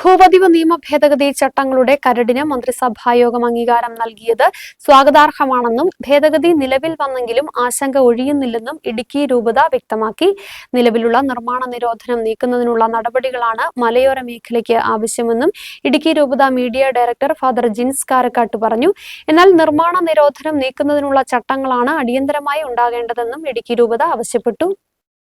ഭൂപതിവ് നിയമ ഭേദഗതി ചട്ടങ്ങളുടെ കരടിന് മന്ത്രിസഭായോഗം അംഗീകാരം നൽകിയത് സ്വാഗതാർഹമാണെന്നും ഭേദഗതി നിലവിൽ വന്നെങ്കിലും ആശങ്ക ഒഴിയുന്നില്ലെന്നും ഇടുക്കി രൂപത വ്യക്തമാക്കി. നിലവിലുള്ള നിർമ്മാണ നിരോധനം നീക്കുന്നതിനുള്ള നടപടികളാണ് മലയോര മേഖലയ്ക്ക് ആവശ്യമെന്നും ഇടുക്കി രൂപത media director father Jins Karakkat പറഞ്ഞു. എന്നാൽ നിർമ്മാണ നിരോധനം നീക്കുന്നതിനുള്ള ചട്ടങ്ങളാണ് അടിയന്തരമായി ഉണ്ടാകേണ്ടതെന്നും ഇടുക്കി രൂപത ആവശ്യപ്പെട്ടു.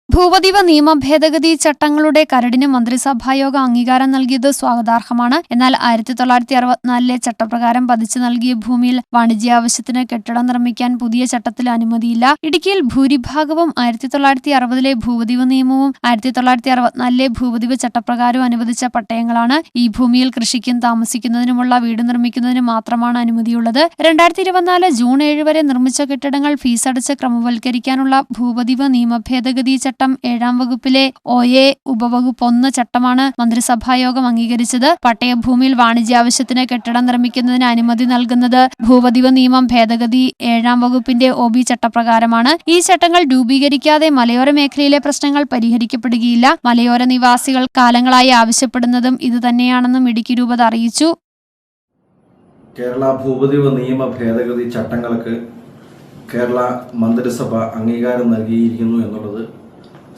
ഭൂപതിവ നിയമ ഭേദഗതി ചട്ടങ്ങളുടെ കരടിന് മന്ത്രിസഭായോഗം അംഗീകാരം നൽകിയത് സ്വാഗതാർഹമാണ്. എന്നാൽ ആയിരത്തി തൊള്ളായിരത്തി അറുപത്തിനാലിലെ ചട്ടപ്രകാരം പതിച്ചു നൽകിയ ഭൂമിയിൽ വാണിജ്യ വാണിജ്യാവശ്യത്തിന് കെട്ടിടം നിർമ്മിക്കാൻ പുതിയ ചട്ടത്തിൽ അനുമതിയില്ല. ഇടുക്കിയിൽ ഭൂരിഭാഗവും ആയിരത്തി തൊള്ളായിരത്തി അറുപതിലെ ഭൂപതിവ് നിയമവും ആയിരത്തി തൊള്ളായിരത്തി അറുപത്തിനാലിലെ ഭൂപതിവ് ചട്ടപ്രകാരവും അനുവദിച്ച പട്ടയങ്ങളാണ്. ഈ ഭൂമിയിൽ കൃഷിക്കും താമസിക്കുന്നതിനുമുള്ള വീട് നിർമ്മിക്കുന്നതിന് മാത്രമാണ് അനുമതിയുള്ളത്. രണ്ടായിരത്തി ഇരുപത്തിനാല് ജൂൺ ഏഴ് വരെ നിർമ്മിച്ച കെട്ടിടങ്ങൾ ഫീസടച്ച് ക്രമവൽക്കരിക്കാനുള്ള ഭൂപതിവ് നിയമ ഭേദഗതി ചട്ടം ഏഴാം വകുപ്പിലെ ഒ എ ഉപവകുപ്പ് ഒന്ന് ചട്ടമാണ് മന്ത്രിസഭായോഗം അംഗീകരിച്ചത്. പട്ടയഭൂമിയിൽ വാണിജ്യാവശ്യത്തിന് കെട്ടിടം നിർമ്മിക്കുന്നതിന് അനുമതി നൽകുന്നത് ഭൂപതിവ് നിയമം ഭേദഗതി ഏഴാം വകുപ്പിന്റെ ഒ ബി ചട്ടപ്രകാരമാണ്. ഈ ചട്ടങ്ങൾ രൂപീകരിക്കാതെ മലയോര മേഖലയിലെ പ്രശ്നങ്ങൾ പരിഹരിക്കപ്പെടുകയില്ല. മലയോര നിവാസികൾ കാലങ്ങളായി ആവശ്യപ്പെടുന്നതും ഇതുതന്നെയാണെന്നും ഇടുക്കി രൂപത അറിയിച്ചു. കേരള ഭൂപതിവ നിയമ ഭേദഗതി ചട്ടങ്ങൾക്ക് കേരള മന്ത്രിസഭ അംഗീകാരം നൽകിയിരിക്കുന്നു എന്നുള്ളത്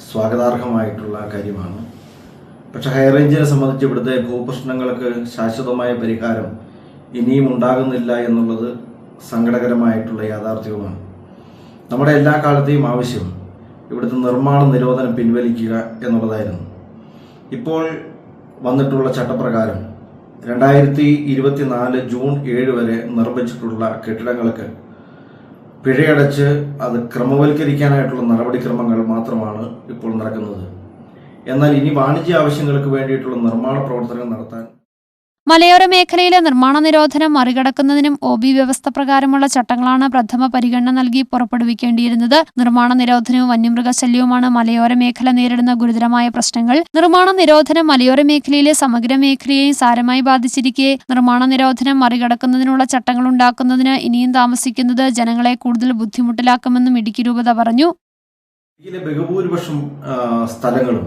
സ്വാഗതാർഹമായിട്ടുള്ള കാര്യമാണ്. പക്ഷെ ഹൈറേഞ്ചിനെ സംബന്ധിച്ച് ഇവിടുത്തെ ഭൂപ്രശ്നങ്ങൾക്ക് ശാശ്വതമായ പരിഹാരം ഇനിയും ഉണ്ടാകുന്നില്ല എന്നുള്ളത് സങ്കടകരമായിട്ടുള്ള യാഥാർത്ഥ്യവുമാണ്. നമ്മുടെ എല്ലാ കാലത്തെയും ആവശ്യം ഇവിടുത്തെ നിർമ്മാണ നിരോധനം പിൻവലിക്കുക എന്നുള്ളതായിരുന്നു. ഇപ്പോൾ വന്നിട്ടുള്ള ചട്ടപ്രകാരം രണ്ടായിരത്തി ഇരുപത്തിനാല് ജൂൺ ഏഴ് വരെ നിർമ്മിച്ചിട്ടുള്ള കെട്ടിടങ്ങൾക്ക് പിഴയടച്ച് അത് ക്രമവൽക്കരിക്കാനായിട്ടുള്ള നടപടിക്രമങ്ങൾ മാത്രമാണ് ഇപ്പോൾ നടക്കുന്നത്. എന്നാൽ ഇനി വാണിജ്യ ആവശ്യങ്ങൾക്ക് വേണ്ടിയിട്ടുള്ള നിർമ്മാണ പ്രവർത്തനങ്ങൾ നടത്താൻ മലയോര മേഖലയിലെ നിർമ്മാണ നിരോധനം മറികടക്കുന്നതിനും ഒ ബി വ്യവസ്ഥ പ്രകാരമുള്ള ചട്ടങ്ങളാണ് പ്രഥമ പരിഗണന നൽകി പുറപ്പെടുവിക്കേണ്ടിയിരുന്നത്. നിർമ്മാണ നിരോധനവും വന്യമൃഗശല്യവുമാണ് മലയോര മേഖല നേരിടുന്ന ഗുരുതരമായ പ്രശ്നങ്ങൾ. നിർമ്മാണ നിരോധനം മലയോര മേഖലയിലെ സമഗ്ര മേഖലയെയും സാരമായി ബാധിച്ചിരിക്കെ. നിർമ്മാണ നിരോധനം മറികടക്കുന്നതിനുള്ള ചട്ടങ്ങൾ ഉണ്ടാക്കുന്നതിന് ഇനിയും താമസിക്കുന്നത് ജനങ്ങളെ കൂടുതൽ ബുദ്ധിമുട്ടിലാക്കുമെന്നും ഇടുക്കി രൂപത പറഞ്ഞു. ബഹുഭൂരിപക്ഷം സ്ഥലങ്ങളും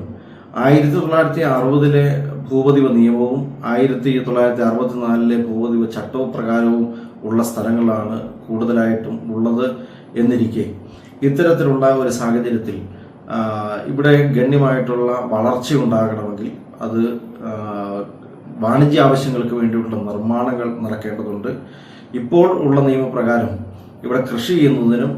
ആയിരത്തി തൊള്ളായിരത്തി അറുപതിലെ ഭൂപതിവ് നിയമവും ആയിരത്തി തൊള്ളായിരത്തി അറുപത്തിനാലിലെ ഭൂപതിവ ചട്ടപ്രകാരവും ഉള്ള സ്ഥലങ്ങളാണ് കൂടുതലായിട്ടും ഉള്ളത് എന്നിരിക്കെ. ഇത്തരത്തിലുള്ള ഒരു സാഹചര്യത്തിൽ ഇവിടെ ഗണ്യമായിട്ടുള്ള വളർച്ച ഉണ്ടാകണമെങ്കിൽ അത് വാണിജ്യ ആവശ്യങ്ങൾക്ക് വേണ്ടിയുള്ള നിർമ്മാണങ്ങൾ നടക്കേണ്ടതുണ്ട്. ഇപ്പോൾ ഉള്ള നിയമപ്രകാരം ഇവിടെ കൃഷി ചെയ്യുന്നതിനും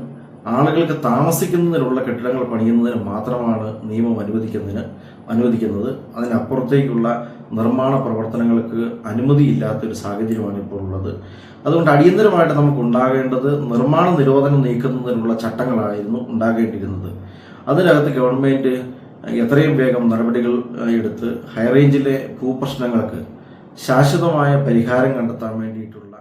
ആളുകൾക്ക് താമസിക്കുന്നതിനുള്ള കെട്ടിടങ്ങൾ പണിയുന്നതിന് മാത്രമാണ് നിയമം അനുവദിക്കുന്നതിന് അനുവദിക്കുന്നത്. അതിനപ്പുറത്തേക്കുള്ള നിർമ്മാണ പ്രവർത്തനങ്ങൾക്ക് അനുമതിയില്ലാത്തൊരു സാഹചര്യമാണ് ഇപ്പോൾ ഉള്ളത്. അതുകൊണ്ട് അടിയന്തരമായിട്ട് നമുക്ക് ഉണ്ടാകേണ്ടത് നിർമ്മാണ നിരോധനം നീക്കുന്നതിനുള്ള ചട്ടങ്ങളായിരുന്നു ഉണ്ടാകേണ്ടിയിരുന്നത്. അതിനകത്ത് ഗവൺമെന്റ് എത്രയും വേഗം നടപടികൾ എടുത്ത് ഹൈറേഞ്ചിലെ ഭൂപ്രശ്നങ്ങൾക്ക് ശാശ്വതമായ പരിഹാരം കണ്ടെത്താൻ വേണ്ടിയിട്ടുള്ള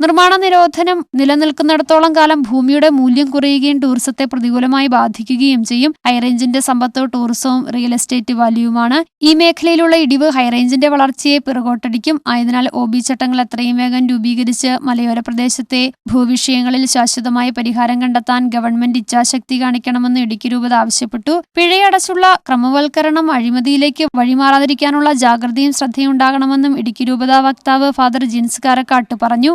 നിർമ്മാണ നിരോധനം നിലനിൽക്കുന്നിടത്തോളം കാലം ഭൂമിയുടെ മൂല്യം കുറയുകയും ടൂറിസത്തെ പ്രതികൂലമായി ബാധിക്കുകയും ചെയ്യും. ഹൈറേഞ്ചിന്റെ സമ്പത്ത് ടൂറിസവും റിയൽ എസ്റ്റേറ്റ് വാല്യുവുമാണ് ഈ മേഖലയിലുള്ള ഇടിവ് ഹൈറേഞ്ചിന്റെ വളർച്ചയെ പിറകോട്ടടിക്കും. ആയതിനാൽ ഒ ബി ചട്ടങ്ങൾ എത്രയും വേഗം രൂപീകരിച്ച് മലയോര പ്രദേശത്തെ ഭൂവിഷയങ്ങളിൽ ശാശ്വതമായ പരിഹാരം കണ്ടെത്താൻ ഗവൺമെന്റ് ഇച്ഛാശക്തി കാണിക്കണമെന്ന് ഇടുക്കി രൂപത ആവശ്യപ്പെട്ടു. പിഴയടച്ചുള്ള ക്രമവൽക്കരണം അഴിമതിയിലേക്ക് വഴിമാറാതിരിക്കാനുള്ള ജാഗ്രതയും ശ്രദ്ധയുണ്ടാകണമെന്നും ഇടുക്കി രൂപത വക്താവ് ഫാദർ ജിൻസ് കാരക്കാട്ട് പറഞ്ഞു.